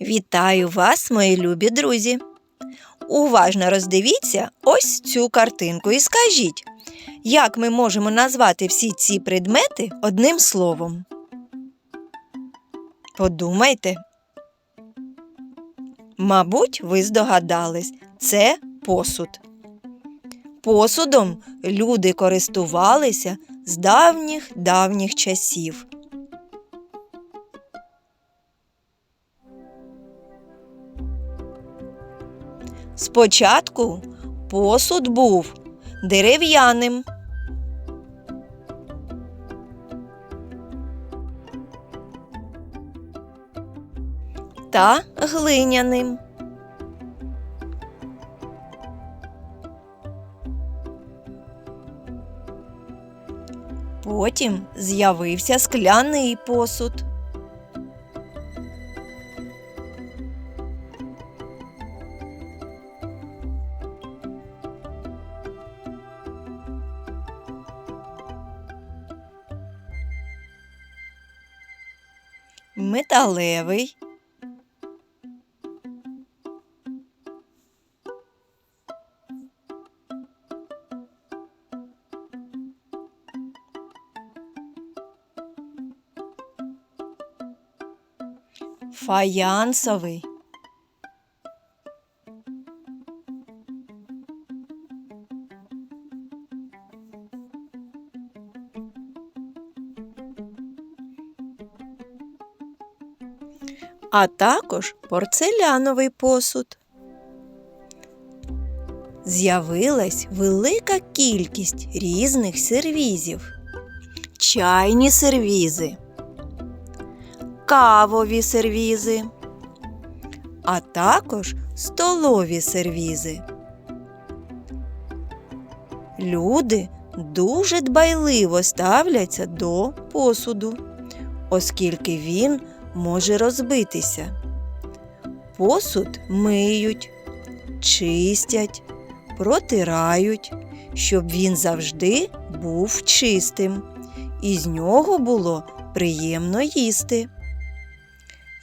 Вітаю вас, мої любі друзі! Уважно роздивіться ось цю картинку і скажіть, як ми можемо назвати всі ці предмети одним словом? Подумайте. Мабуть, ви здогадались, це посуд. Посудом люди користувалися з давніх давніх часів. Спочатку посуд був дерев'яним. Та глиняним. Потім з'явився скляний посуд. Металевий, фаянсовий, а також порцеляновий посуд. З'явилась велика кількість різних сервізів. Чайні сервізи, кавові сервізи, а також столові сервізи. Люди дуже дбайливо ставляться до посуду, оскільки він може розбитися. Посуд миють, чистять, протирають, щоб він завжди був чистим, і з нього було приємно їсти.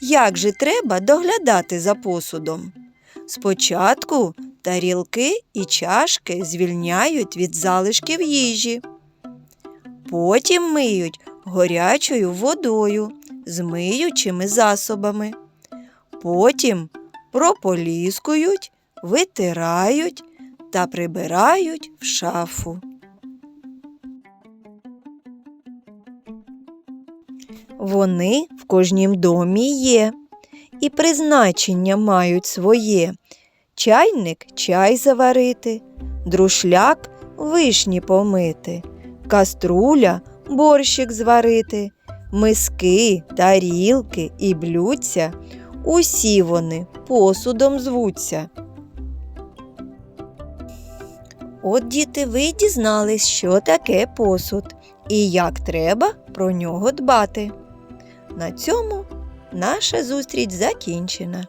Як же треба доглядати за посудом? Спочатку тарілки і чашки звільняють від залишків їжі. Потім миють горячою водою з миючими засобами. Потім прополіскують, витирають та прибирають в шафу. Вони в кожнім домі є, і призначення мають своє. Чайник чай заварити, друшляк вишні помити, каструля борщик зварити, миски, тарілки і блюдця усі вони посудом звуться. От діти, ви дізнались, що таке посуд і як треба про нього дбати. На цьому наша зустріч закінчена.